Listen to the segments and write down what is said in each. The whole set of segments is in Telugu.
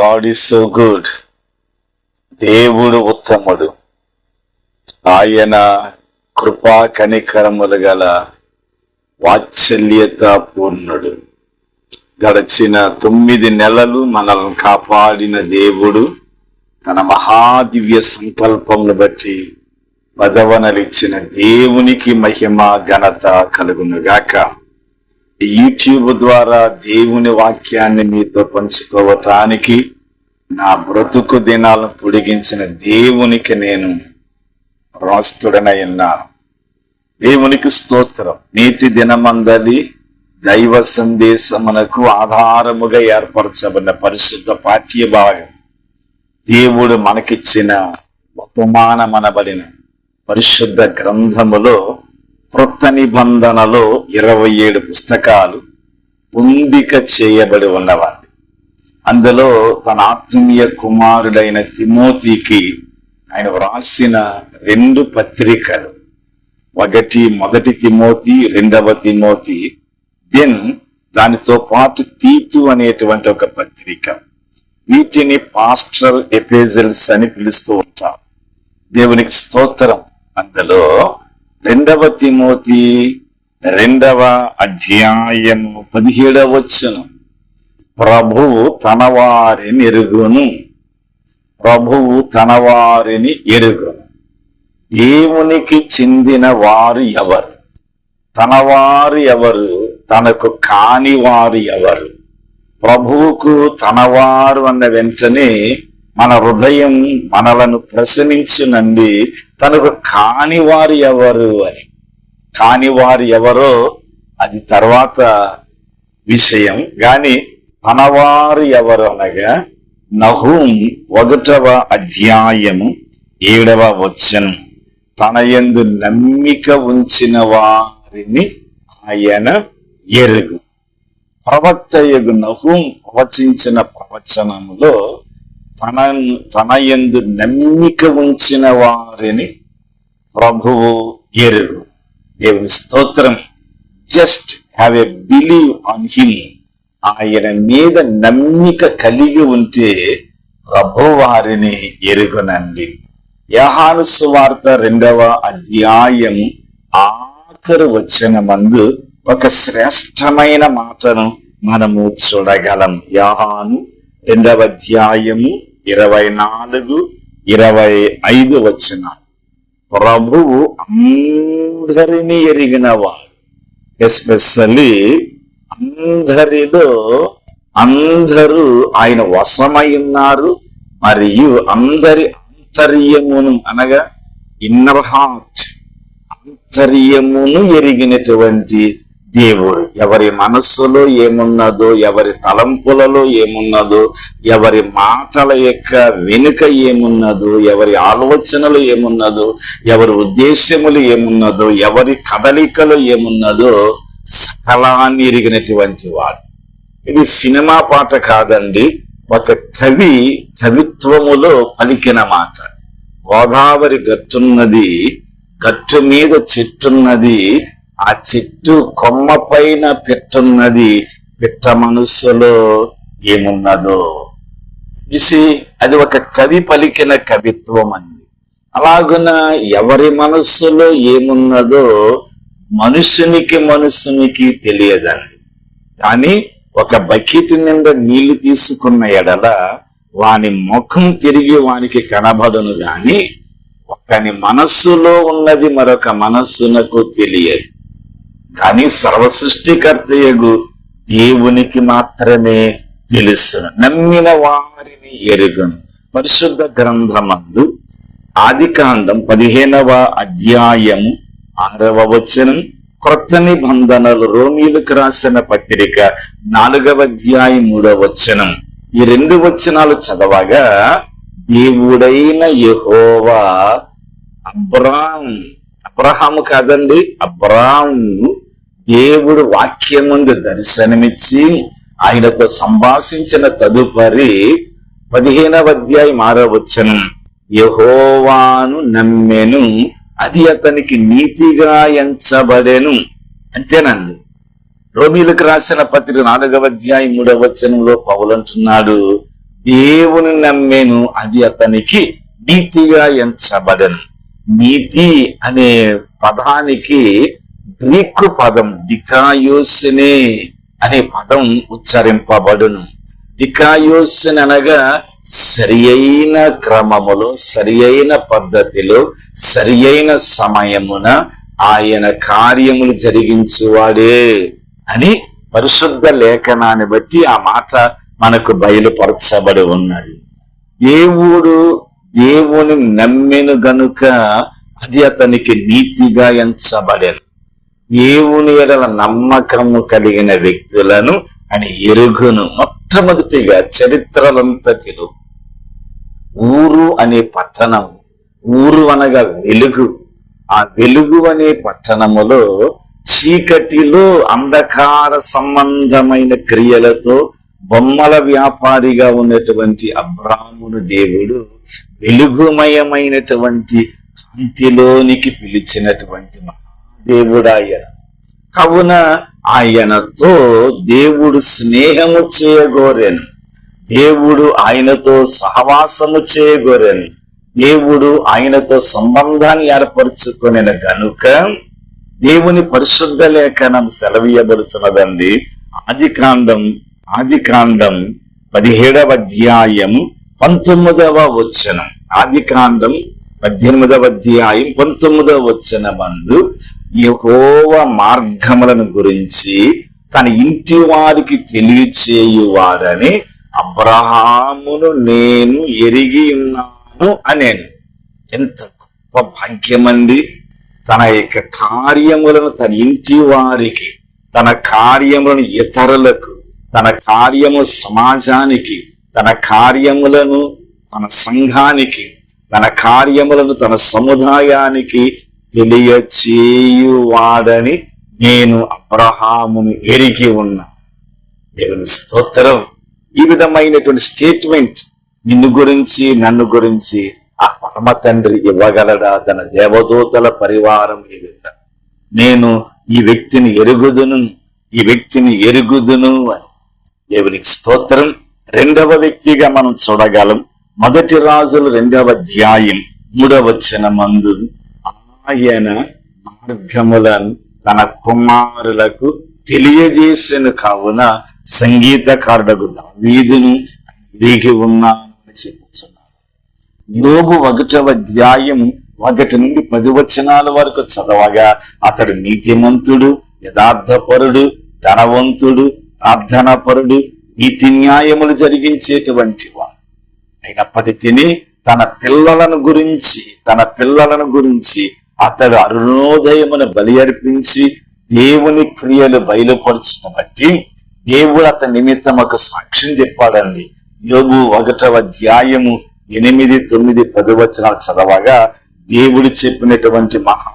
గాడ్ ఈస్ సో గుడ్ దేవుడు ఉత్తముడు. ఆయన కృపా కనికరములు గల వాత్సల్యత పూర్ణుడు. గడచిన తొమ్మిది నెలలు మనల్ని కాపాడిన దేవుడు తన మహాదివ్య సంకల్పమును బట్టి పదవనలిచ్చిన దేవునికి మహిమ ఘనత కలుగునుగాక. యూట్యూబ్ ద్వారా దేవుని వాక్యాన్ని మీతో పంచుకోవటానికి నా బ్రతుకు దినాలను పొడిగించిన దేవునికి నేను రాస్తుడనై ఉన్నాను. దేవునికి స్తోత్రం. నేటి దినమందలి దైవ సందేశమునకు ఆధారముగా ఏర్పరచబడిన పరిశుద్ధ పాఠ్య భాగం దేవుడు మనకిచ్చిన ఉపమానమనబడిన పరిశుద్ధ గ్రంథములో క్రొత్త నిబంధనలో ఇరవై ఏడు పుస్తకాలు పొందిక చేయబడి ఉన్నవారు అందులో తన ఆత్మీయ కుమారుడైన తిమోతికి ఆయన వ్రాసిన రెండు పత్రికలు. ఒకటి మొదటి తిమోతి రెండవ తిమోతి దెన్ దానితో పాటు తీతు అనేటువంటి ఒక పత్రిక. వీటిని పాస్టర్ ఎపేజల్స్ అని పిలుస్తూ ఉంటారు. దేవునికి స్తోత్రం. అందులో రెండవ తిమోతి రెండవ అధ్యాయము పదిహేడవ వచ్చును ప్రభువు తన వారిని ఎరుగును. ప్రభువు తన వారిని ఎరుగును. దేవునికి చెందిన వారు ఎవరు? తన వారు ఎవరు? తనకు కాని వారు ఎవరు? ప్రభువుకు తనవారు అన్న వెంటనే మన హృదయం మనలను ప్రశ్నించునండి తనకు కాని వారు ఎవరు అని. కాని వారు ఎవరో అది తర్వాత విషయం. గాని తనవారు ఎవరు అనగా నహూం ఒకటవ అధ్యాయము ఏడవ వచనం. తన యందు నమ్మిక ఉంచిన వారిని ఆయన ఎరుగు. ప్రవక్త ఎగు నహూం ప్రవచించిన ప్రవచనములో తన తన యందు నమ్మిక ఉంచిన వారిని ప్రభువు ఎరుగు దేవుని స్తోత్రం. Just have a believe on him ఆయన మీద నమ్మిక కలిగి ఉంటే ప్రభు వారిని ఎరుగునంది. యహాను సువార్త రెండవ అధ్యాయం ఆఖరు వచ్చిన మందు ఒక శ్రేష్టమైన మాటను మనము చూడగలం. యాహాను రెండవ అధ్యాయము ఇరవై నాలుగు ఇరవై ఐదు వచ్చిన ప్రభువు అందరిని ఎరిగినవాడు. ఎస్పెషల్లీ అందరిలో అందరూ ఆయన వశమై ఉన్నారు మరియు అందరి అంతర్యమును అనగా ఇన్నర్ హార్ట్ అంతర్యమును ఎరిగినటువంటి దేవుడు. ఎవరి మనస్సులో ఏమున్నదో ఎవరి తలంపులలో ఏమున్నదో ఎవరి మాటల యొక్క వెనుక ఏమున్నదో ఎవరి ఆలోచనలు ఏమున్నదో ఎవరి ఉద్దేశములు ఏమున్నదో ఎవరి కదలికలు ఏమున్నదో సకలాన్ని ఎరిగినటువంటి వాడు. ఇది సినిమా పాట కాదండి ఒక కవి కవిత్వములో పలికిన మాట. గోదావరి గట్టున్నది గట్టు మీద చెట్టున్నది ఆ చెట్టు కొమ్మ పైన పెట్టున్నది పిట్ట మనస్సులో ఏమున్నదో. ఇసి అది ఒక కవి పలికిన కవిత్వం అంది అలాగున ఎవరి మనస్సులో ఏమున్నదో మనుషునికి మనుషునికి తెలియదండి. కానీ ఒక బకెట్ నిండా నీళ్ళు తీసుకున్న ఎడల వాని ముఖం తిరిగి వానికి కనబడను గాని ఒకని మనస్సులో ఉన్నది మరొక మనస్సునకు తెలియదు. కానీ సర్వసృష్టికర్తయగు దేవునికి మాత్రమే తెలుసు. నమ్మిన వారిని ఎరుగను పరిశుద్ధ గ్రంథమందు ఆది కాండం పదిహేనవ అధ్యాయము ఆరవ వచనం క్రొత్త నిబంధనలు రోమీలకు రాసిన పత్రిక నాలుగవ అధ్యాయం మూడవ వచనం. ఈ రెండు వచనాలు చదవగా దేవుడైన యహోవా అబ్రాం అబ్రహాము కాదండి అబ్రాము దేవుడు వాక్యం ముందు దర్శనమిచ్చి ఆయనతో సంభాషించిన తదుపరి పదిహేనవ అధ్యాయం ఆరో వచనం. యహోవాను నమ్మెను అది అతనికి నీతిగా ఎంచబడెను. అంతేనండి. రోమిలకు రాసిన పత్రిక నాలుగవ అధ్యాయం మూడవ వచనంలో పౌలంటున్నాడు దేవుని నమ్మేను అది అతనికి నీతిగా ఎంచబడను. నీతి అనే పదానికి గ్రీకు పదం దికాయోసినే అనే పదం ఉచ్చరింపబడును. డికాయోసిన్ అనగా సరి అయిన క్రమములో సరి అయిన పద్ధతిలో సరి అయిన సమయమున ఆయన కార్యములు జరిగించువాడే అని పరిశుద్ధ లేఖనాన్ని బట్టి ఆ మాట మనకు బయలుపరచబడి ఉన్నది. దేవుడు దేవుని నమ్మెను గనుక అది అతనికి నీతిగా ఎంచబడేను. దేవుని ఎడల నమ్మకము కలిగిన వ్యక్తులను అని ఎరుగును. మొట్టమొదటిగా చరిత్రలంతటిలో ఊరు అనే పట్టణం ఊరు అనగా వెలుగు. ఆ వెలుగు అనే పట్టణములో చీకటిలో అంధకార సంబంధమైన క్రియలతో బొమ్మల వ్యాపారిగా ఉన్నటువంటి అబ్రాహ్మును దేవుడు వెలుగుమయమైనటువంటి కాంతిలోనికి పిలిచినటువంటి దేవుడాయన కావున ఆయనతో దేవుడు స్నేహము చేయగోరెను. దేవుడు ఆయనతో సహవాసము చేయగోరెను. దేవుడు ఆయనతో సంబంధాన్ని ఏర్పరచుకునే గనుక దేవుని పరిశుద్ధ లేఖనం సెలవీయబడుతున్నదండి ఆది కాండం ఆది కాండం పదిహేడవ అధ్యాయం పంతొమ్మిదవ వచ్చనం ఆది కాండం పద్దెనిమిదవ అధ్యాయం పంతొమ్మిదవ వచన మందు యహోవ మార్గములను గురించి తన ఇంటి వారికి తెలియచేయువాడని అబ్రహామును నేను ఎరిగి ఉన్నాను అనేను. ఎంత గొప్ప భాగ్యమండి. తన యొక్క కార్యములను తన ఇంటి వారికి తన కార్యములను ఇతరులకు తన కార్యము సమాజానికి తన కార్యములను తన సంఘానికి తన కార్యములను తన సముదాయానికి తెలియచేయువాడని నేను అబ్రహామును ఎరిగి ఉన్నా. దేవుని స్తోత్రం. ఈ విధమైనటువంటి స్టేట్మెంట్ నిన్ను గురించి నన్ను గురించి ఆ పరమ తండ్రి ఇవ్వగలడా? తన దేవదూతల పరివారం ఎదుట నేను ఈ వ్యక్తిని ఎరుగుదును ఈ వ్యక్తిని ఎరుగుదును అని. దేవునికి స్తోత్రం. రెండవ వ్యక్తిగా మనం చూడగలం. మొదటి రాజులు రెండవ అధ్యాయం మూడవ మందు ఆయన మార్గములను తన కుమారులకు తెలియజేసిన కావున సంగీతకారుడకు దావీదును దిగి ఉన్నానని చెప్పుచున్నాడు. యోబు ఒకటవ అధ్యాయం ఒకటి నుండి పది వచనాల వరకు చదవగా అతడు నీతిమంతుడు యథార్థపరుడు ధనవంతుడు ప్రార్థనాపరుడు నీతి న్యాయములు జరిగించేటువంటి వాడు. అయినప్పటికీ తన పిల్లలను గురించి తన పిల్లలను గురించి అతడు అరుణోదయమును బలి అర్పించి దేవుని క్రియలు బయలుపరచడం బట్టి దేవుడు అతని నిమిత్తం ఒక సాక్ష్యం చెప్పాడండి. యోగు ఒకటవ అధ్యాయము ఎనిమిది తొమ్మిది పది వచనాలు చదవగా దేవుడు చెప్పినటువంటి మహా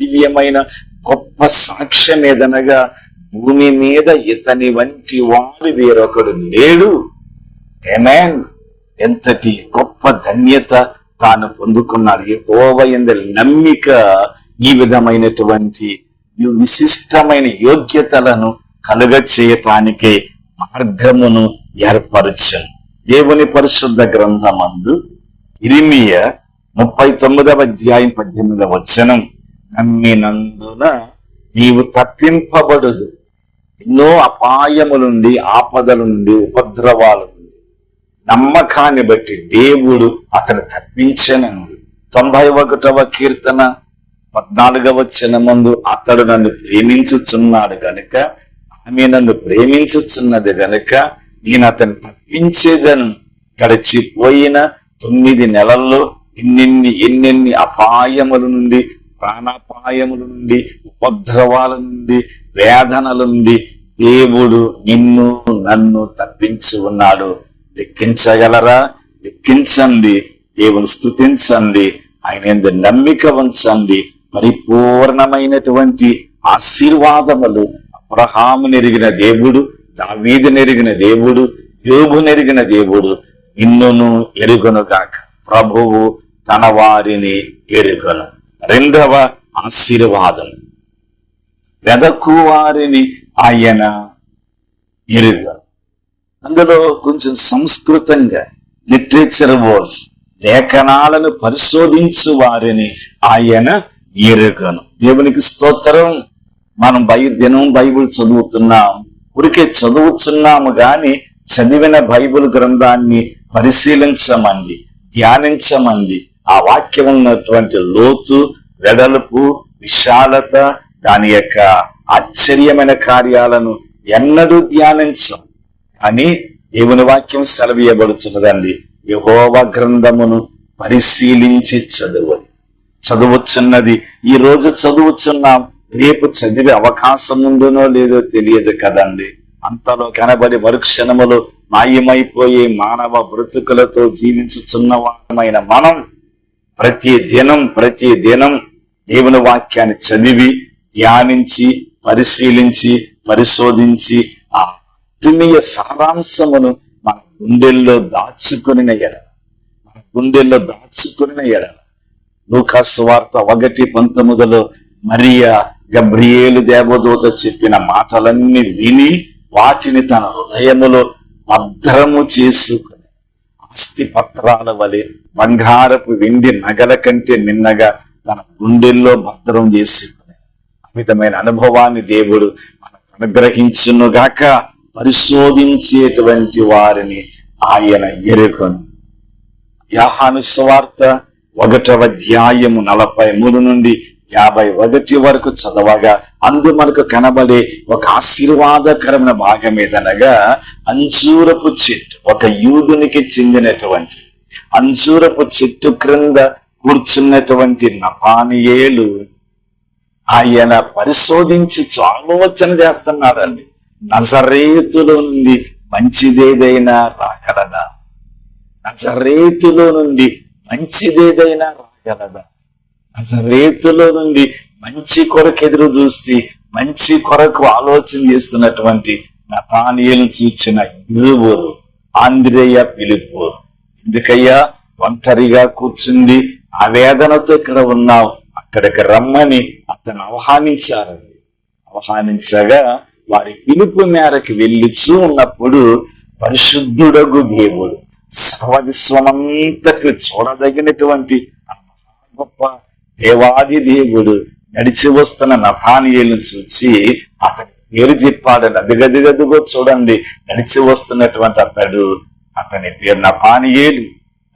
దివ్యమైన గొప్ప సాక్ష్యం ఏదనగా భూమి మీద ఇతని వంటి వాడు వేరొకడు లేడు. ఏమేన్ ఎంతటి గొప్ప ధన్యత తాను పొందుకున్నాడు. ఎందు నమ్మిక ఈ విధమైనటువంటి విశిష్టమైన యోగ్యతలను కలుగ చేయటానికే మార్గమును ఏర్పరచను దేవుని పరిశుద్ధ గ్రంథమందు ఇరిమియ ముప్పై తొమ్మిదవ అధ్యాయం పద్దెనిమిదవ వచనం. నమ్మినందున నీవు తప్పింపబడదు. ఎన్నో అపాయముల నుండి ఆపదల నుండి ఉపద్రవాల నుండి నమ్మకాన్ని బట్టి దేవుడు అతను తప్పించనను తొంభై ఒకటవ కీర్తన పద్నాలుగవ వచ్చిన ముందు అతడు నన్ను ప్రేమించుచున్నాడు గనుక ఆమె నన్ను ప్రేమించుచున్నది గనుక నేను అతను తప్పించేదను. గడిచిపోయిన తొమ్మిది నెలల్లో ఎన్నెన్ని ఎన్నెన్ని అపాయముల నుండి ప్రాణాపాయముల నుండి ఉపద్రవాల నుండి వేదనల నుండి దేవుడు నిన్ను నన్ను తప్పించి ఉన్నాడు. లెక్కించగలరా? లెక్కించండి. దేవుని స్థుతించండి ఆయన ఎందు నమ్మిక ఉంచండి. పరిపూర్ణమైనటువంటి ఆశీర్వాదములు అబ్రహాము నెరిగిన దేవుడు దావీదు నెరిగిన దేవుడు యోగు నెరిగిన దేవుడు నిన్నును ఎరుగనుగాక ప్రభువు తన వారిని ఎరుగను. రెండవ ఆశీర్వాదం. వెదకు వారిని ఆయన ఎరుగను అందులో కొంచెం సంస్కృతంగా లిటరేచర్ వర్డ్స్ లేఖనాలను పరిశోధించు వారిని ఆయన ఎరుగను. దేవునికి స్తోత్రం. మనం బై దినం బైబిల్ చదువుతున్నాం. ఉరికే చదువుతున్నాము గాని చదివిన బైబిల్ గ్రంథాన్ని పరిశీలించమండి ధ్యానించమండి. ఆ వాక్యం ఉన్నటువంటి లోతు వెడల్పు విశాలత దాని యొక్క ఆశ్చర్యమైన కార్యాలను ఎన్నడూ ధ్యానించం. అని దేవుని వాక్యం సెలవీయబడుతున్నదండి యహోవ గ్రంథమును పరిశీలించి చదువు చదువుచున్నది. ఈ రోజు చదువుచున్నాం. రేపు చదివే అవకాశం ఉందనో లేదో తెలియదు కదండి. అంతలో కనబడి మరుక్షణములు మాయమైపోయే మానవ బ్రతుకులతో జీవించుచున్న వారమైన మనం ప్రతి దినం ప్రతి దినం దేవుని వాక్యాన్ని చదివి ధ్యానించి పరిశీలించి పరిశోధించి ఆత్మీయ సారాంశమును మన గుండెల్లో దాచుకుని ఎడ మన గుండెల్లో దాచుకుని ఎడ లూకాసు వార్త ఒకటి పంతొమ్మిదిలో మరియా గబ్రియేలు దేవదూత చెప్పిన మాటలన్నీ విని వాటిని తన హృదయములో భద్రము చేసుకుని ఆస్తి పత్రాల వలె బంగారపు వెండి నగల కంటే నిన్నగా తన గుండెల్లో భద్రం చేసుకుని అమితమైన అనుభవాన్ని దేవుడు మనకు అనుగ్రహించునుగాక. పరిశోధించేటువంటి వారిని ఆయన ఎరుకను యాహాను స్వార్త ఒకటవ అధ్యాయము నలభై మూడు నుండి యాభై ఒకటి వరకు చదవగా అందు మనకు కనబడే ఒక ఆశీర్వాదకరమైన భాగం ఏదనగా అంజూరపు చెట్టు ఒక యూదునికి చెందినటువంటి అంజూరపు చెట్టు క్రింద కూర్చున్నటువంటి నపానియేలు ఆయన పరిశోధించి ఆలోచన చేస్తున్నాడండి నజరేతులో నుండి మంచిదేదైనా రాగలదా? నజరేతులో నుండి మంచిదేదైనా రాగలదా? నజరేతులో నుండి మంచి కొరకు ఎదురు చూసి మంచి కొరకు ఆలోచన చేస్తున్నటువంటి నతానియలు చూచిన ఇరువురు ఆంధ్రేయ పిలుపు ఎందుకయ్యా? ఒంటరిగా కూర్చుంది ఆ వేదనతో ఇక్కడ ఉన్నావు. అక్కడికి రమ్మని అతను ఆహ్వానించారండి. ఆహ్వానించగా వారి పిలుపు మేరకు వెళ్ళిచూ ఉన్నప్పుడు పరిశుద్ధుడగు దేవుడు సర్వవిశ్వమంతకు చూడదగినటువంటి గొప్ప దేవాది దేవుడు నడిచి వస్తున్న నథానియలను చూసి అతని పేరు చెప్పాడు. అదిగదిగదిగో చూడండి. నడిచి వస్తున్నటువంటి అతడు అతని పేరు నథానియేలు.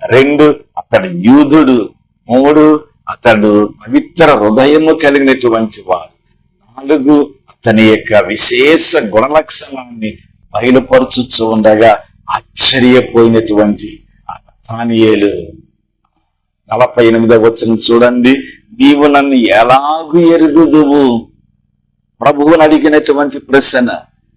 రెండు అతడు యూదుడు. మూడు అతడు పవిత్ర హృదయము కలిగినటువంటి వాడు. నాలుగు తన యొక్క విశేష గుణలక్షణాన్ని బయలుపరచుచ్చు ఉండగా ఆశ్చర్యపోయినటువంటి ఆ నలభై ఎనిమిదవ వచ్చిన చూడండి. నీవు నన్ను ఎలాగు ఎరుగుదువు? ప్రభువుని అడిగినటువంటి ప్రశ్న.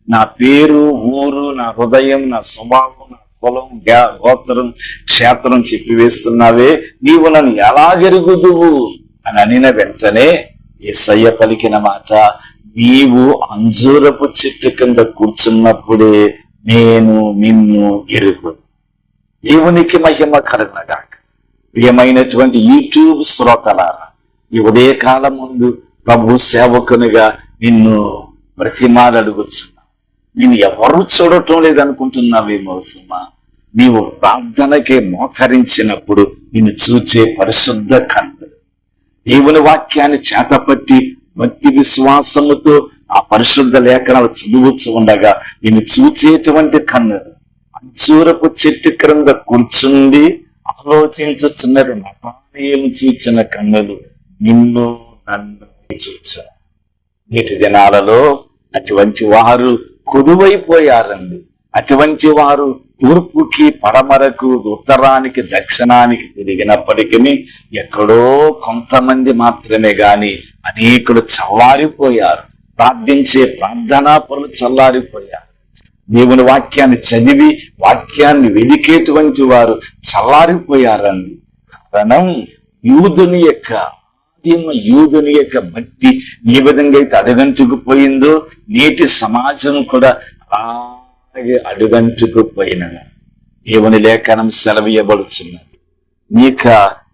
నా పేరు ఊరు నా హృదయం నా స్వభావం నా కులం గోత్రం క్షేత్రం చెప్పి వేస్తున్నావే. నీవు నన్ను ఎలాగెరుగుదువు? అని అనిన వెంటనే ఏసయ్య పలికిన మాట నీవు అంజూరపు చెట్టు కింద కూర్చున్నప్పుడే నేను నిన్ను ఎరుగు. దేవునికి మహిమ కరుణగాక ప్రియమైనటువంటి యూట్యూబ్ శ్రోతలారా ఈ ఉదయకాలం ముందు ప్రభు సేవకునిగా నిన్ను బ్రతిమాలు అడుగుతున్నా నేను ఎవరు చూడటం లేదనుకుంటున్నావేమో సుమా నీవు ప్రార్థనకే మోకరించినప్పుడు నిన్ను చూచే పరిశుద్ధ కన్నులు దేవుని వాక్యాన్ని చేతపట్టి భక్తి విశ్వాసముతో ఆ పరిశుద్ధ లేఖనాలు చదువుతూ ఉండగా నేను చూచేటువంటి కన్ను అంచూరపు చెట్టు క్రింద కూర్చుండి ఆలోచించుచున్నారు నపానీయులు చూచిన కన్నులు నిన్ను నన్ను చూచా నేటి దినాలలో అటువంటి వారు కొదువైపోయారండి. అటువంటి వారు తూర్పుకి పడమరకు ఉత్తరానికి దక్షిణానికి తిరిగినప్పటికీ ఎక్కడో కొంతమంది మాత్రమే గాని అనేకులు చల్లారిపోయారు. ప్రార్థించే ప్రార్థనా పనులు చల్లారిపోయారు. దేవుని వాక్యాన్ని చదివి వాక్యాన్ని వెదికేటువంటి వారు చల్లారిపోయారండి. కారణం యూదుని యొక్క యూదుని యొక్క భక్తి ఏ విధంగా అయితే అడగంటుకుపోయిందో నేటి సమాజం కూడా అలాగే అడుగంటుకుపోయిన దేవుని లేఖనం సెలవీయబడుచున్నది మీక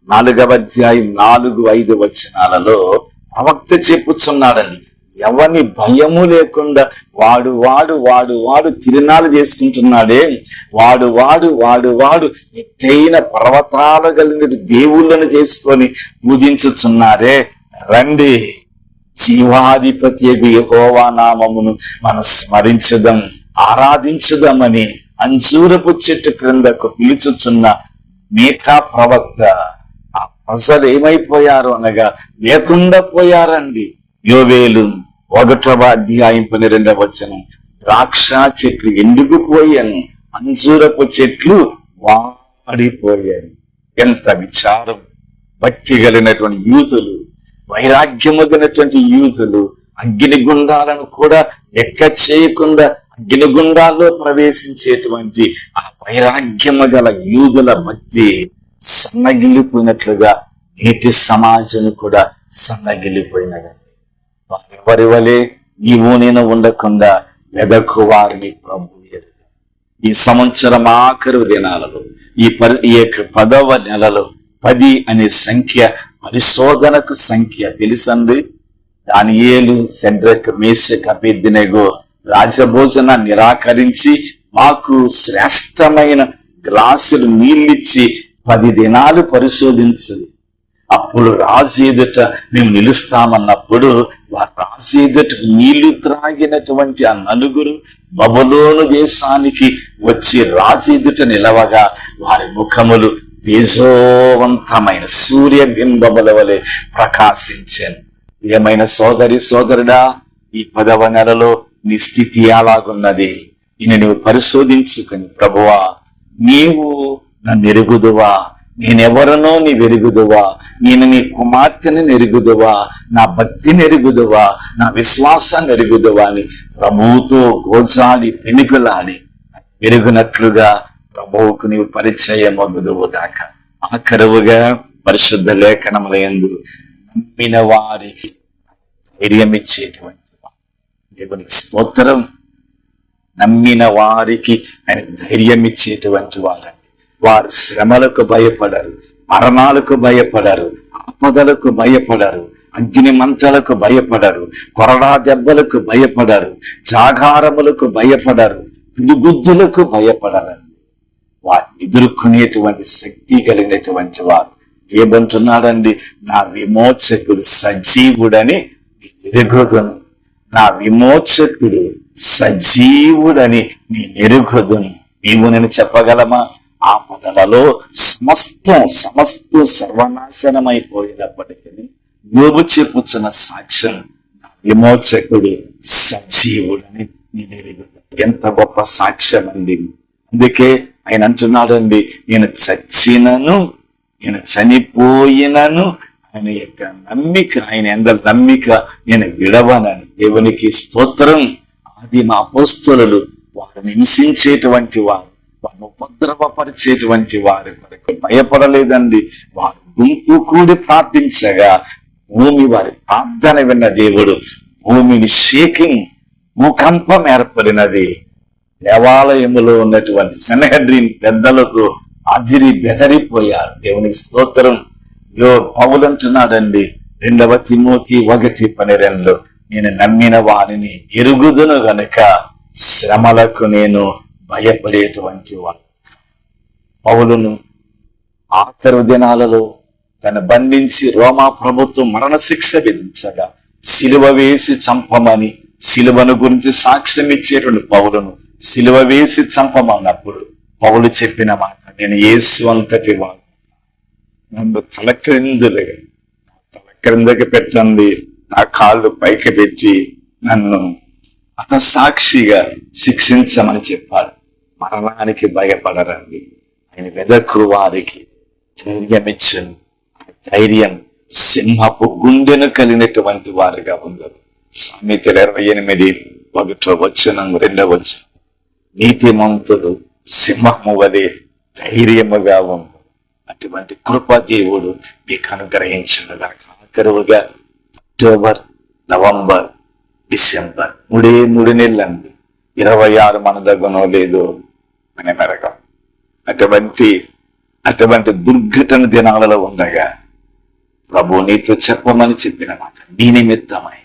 నాలుగవ అధ్యాయం నాలుగు ఐదు వచనాలలో ప్రవక్త చెప్పుచున్నాడని ఎవని భయము లేకుండా వాడు వాడు వాడు వాడు తిరునాలు చేసుకుంటున్నాడే. వాడు వాడు వాడు వాడు ఎత్తైన పర్వతాలు కలిగిన దేవుళ్ళను చేసుకొని పూజించుచున్నారే. రండి. జీవాధిపతి యహోవా నామమును మనం స్మరించుదాం. ఆరాధించుదామని అంజూరపు చెట్టు క్రిందకు పిలుచుచున్న మేకా ప్రవక్త ఆ ప్రజలు ఏమైపోయారు? అనగా లేకుండా పోయారండి. యోవేలు ఒకటవ అధ్యాయం పన్నెండవ వచనం ద్రాక్ష చెట్లు ఎండుకుపోయాను అంజూరపు చెట్లు వాడిపోయాయి. ఎంత విచారం! భక్తి కలిగినటువంటి యూతులు వైరాగ్యము కలిగినటువంటి యూతులు అగ్నిగుండాలను కూడా లెక్క చేయకుండా అగ్నిగుండాల్లో ప్రవేశించేటువంటి ఆ వైరాగ్యము గల యూదుల భక్తి సన్నగిల్లిపోయినట్లుగా నేటి సమాజం కూడా సన్నగిల్లిపోయినదండి వారి వలె నీవు నేను ఉండకుండా వెదకు వారిని ప్రభు ఈ సంవత్సరం ఆఖరు దినాలలో ఈ పరి ఈ యొక్క పదవ నెలలో పది అనే సంఖ్య పరిశోధనకు సంఖ్య తెలుసండి? దానియేలు సెండ్రక్ మేసక్ అభ్యర్థినగో రాజభోజన నిరాకరించి మాకు శ్రేష్టమైన గ్లాసులు నీళ్ళిచ్చి పది దినాలు పరిశోధించింది అప్పుడు రాజు ఎదుట మేము నిలుస్తామన్నప్పుడు వారు రాజు ఎదుట నీళ్ళు త్రాగినటువంటి ఆ నలుగురు బబులోను దేశానికి వచ్చి రాజు ఎదుట నిలవగా వారి ముఖములు తేజోవంతమైన సూర్యబింబముల వలె ప్రకాశించాను. ఏమైనా సోదరి సోదరుడా ఈ పదవ నెలలో నీ స్థితి ఎలాగున్నది ఈయన నువ్వు పరిశోధించుకుని ప్రభువా నీవు నన్ను ఎరుగుదువా? నేనెవరనో నీ వెరుగుదువా నేను నీ కుమార్తెని నెరుగుదువా నా భక్తిని ఎరుగుదువా? నా విశ్వాసాన్ని ఎరుగుదువా అని ప్రభువుతో గోజాడి పెనుగులాడి ఎరుగునట్లుగా ప్రభువుకు నీవు పరిచయం అగుదువు దాకా ఆఖరువుగా పరిశుద్ధ లేఖనములందు నమ్మిన వారికి ధైర్యం ఇచ్చేటువంటి దేవునికి స్తోత్రం. నమ్మిన వారికి ఆయన ధైర్యం ఇచ్చేటువంటి వాళ్ళండి. వారు శ్రమలకు భయపడరు మరణాలకు భయపడరు ఆపదలకు భయపడరు అగ్ని మంటలకు భయపడరు కొరడా దెబ్బలకు భయపడరు జాగారములకు భయపడరు పిడుగుద్దులకు భయపడరు. వారు ఎదుర్కొనేటువంటి శక్తి కలిగినటువంటి వారు ఏమంటున్నాడండి? నా విమోచకుడు సజీవుడని ఎరుగుతుంది నా విమోచకుడు సజీవుడని నీ ఎరుగుదును నీవు నేను చెప్పగలమా? ఆ పదలలో సమస్తం సమస్తం సర్వనాశనమైపోయినప్పటికీ యోబు చెప్పుచున్న సాక్ష్యం విమోచకుడు సజీవుడని నీ ఎరుగుదును ఎంత గొప్ప సాక్ష్యం అండి అందుకే ఆయన అంటున్నాడండి నేను చచ్చినను నేను చనిపోయినను ఆయన యొక్క నమ్మిక ఆయన ఎందరి నమ్మిక నేను విడవనని దేవునికి స్తోత్రం. అది మా అపోస్తులు వారిని హింసించేటువంటి వారు వారు ఉపద్రవపరిచేటువంటి వారి. కొరకు భయపడలేదండి. వారు గుంపు కూడి ప్రార్థించగా భూమి వారి ప్రార్థన విన్న దేవుడు భూమిని షేకింగ్ భూకంపం ఏర్పడినది. దేవాలయములో ఉన్నటువంటి సెనహడ్రిన్ పెద్దలకు అదిరి బెదరిపోయారు. దేవునికి స్తోత్రం. యో పౌలంటున్నాడండి రెండవ తిమోతి ఒకటి పనిరెండు నేను నమ్మిన వారిని ఎరుగుదును గనుక శ్రమలకు నేను భయపడేటువంటి వాడు. పౌలును ఆఖరు దినాలలో తను బంధించి రోమా ప్రభుత్వం మరణ శిక్ష విధించగా సిలువ వేసి చంపమని సిలువను గురించి సాక్ష్యం ఇచ్చేటువంటి పౌలును సిలువ వేసి చంపమన్నప్పుడు పౌలు చెప్పిన మాట నేను ఏసు అంతటి వాడు. నన్ను తలక్రిందులు. తలక్రిందకి తల క్రిందకి పెట్టండి. నా కాళ్ళు పైకి పెట్టి నన్ను అతసాక్షిగా శిక్షించమని చెప్పాడు మరణానికి భయపడరండి. ఆయన వెదకు వారికి ధైర్యమిచ్చను. ధైర్యం సింహపు గుండెను కలిగినటువంటి వారిగా ఉండదు సామెతలు ఇరవై ఎనిమిది ఒకటో వచ్చిన రెండవ వచ్చిన నీతిమంతుడు సింహము వలె ధైర్యముగా ఉంది అటువంటి కృప దేవుడు మీకు అనుగ్రహించిన ఆఖరువుగా అక్టోబర్ నవంబర్ డిసెంబర్ మూడే మూడు నెలలండి. ఇరవై ఆరు మన దగ్గనో లేదో మన మెరగం అటువంటి అటువంటి దుర్ఘటన దినాలలో ఉండగా ప్రభు నీతో చెప్పమని చెప్పిన మాట నీ నిమిత్తమై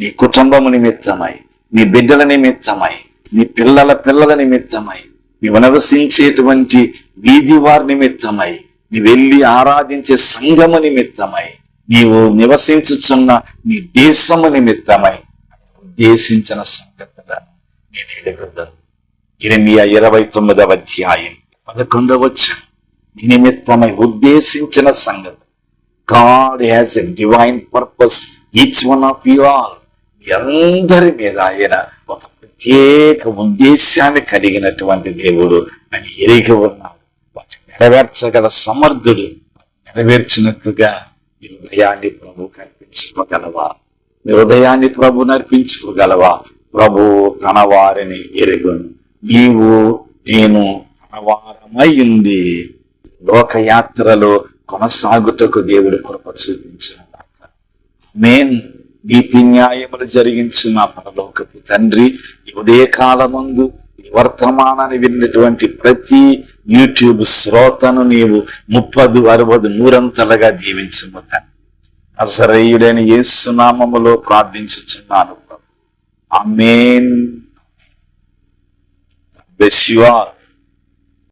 నీ కుటుంబము నిమిత్తమై నీ బిడ్డల నిమిత్తమై నీ పిల్లల పిల్లల నిమిత్తమై నీవు నివసించేటువంటి వీధి వారి నిమిత్తమై నీ వెళ్ళి ఆరాధించే సంఘము నిమిత్తమై నీవు నివసించుచున్న నీ దేశము నిమిత్తమై ఉద్దేశించిన సంగతుల నేను ఎదుగుతాను ఇరమియా ఇరవై తొమ్మిదవ అధ్యాయం పదకొండవచ్చు నీ నిమిత్తమై ఉద్దేశించిన సంగతి. God has a divine purpose each one of you all అందరి మీద ఆయన ఒక ప్రత్యేక ఉద్దేశాన్ని కలిగినటువంటి దేవుడు అని ఎరిగి ఉన్నాను నెరవేర్చగల సమర్థుడు నెరవేర్చినట్లుగా మీ హృదయాన్ని ప్రభు కనిపించుకోగలవా మీ హృదయాన్ని ప్రభు నర్పించుకోగలవా ప్రభు కనవారిని ఎరుగును. నీవు నేను తన ఉంది లోకయాత్రలో కొనసాగుటకు దేవుడు కృప చూపించిన నేను నీతి న్యాయములు జరిగించిన పరలోకపు తండ్రి ఉదయకాలమందు వర్తమానాన్ని విన్నటువంటి ప్రతి యూట్యూబ్ శ్రోతను నీవు ముప్పదు అరవదు నూరంతలుగా దీవించము అసరయుడైన యేసునామములో ప్రార్థించుచున్నాను అమేన్ బెస్ యు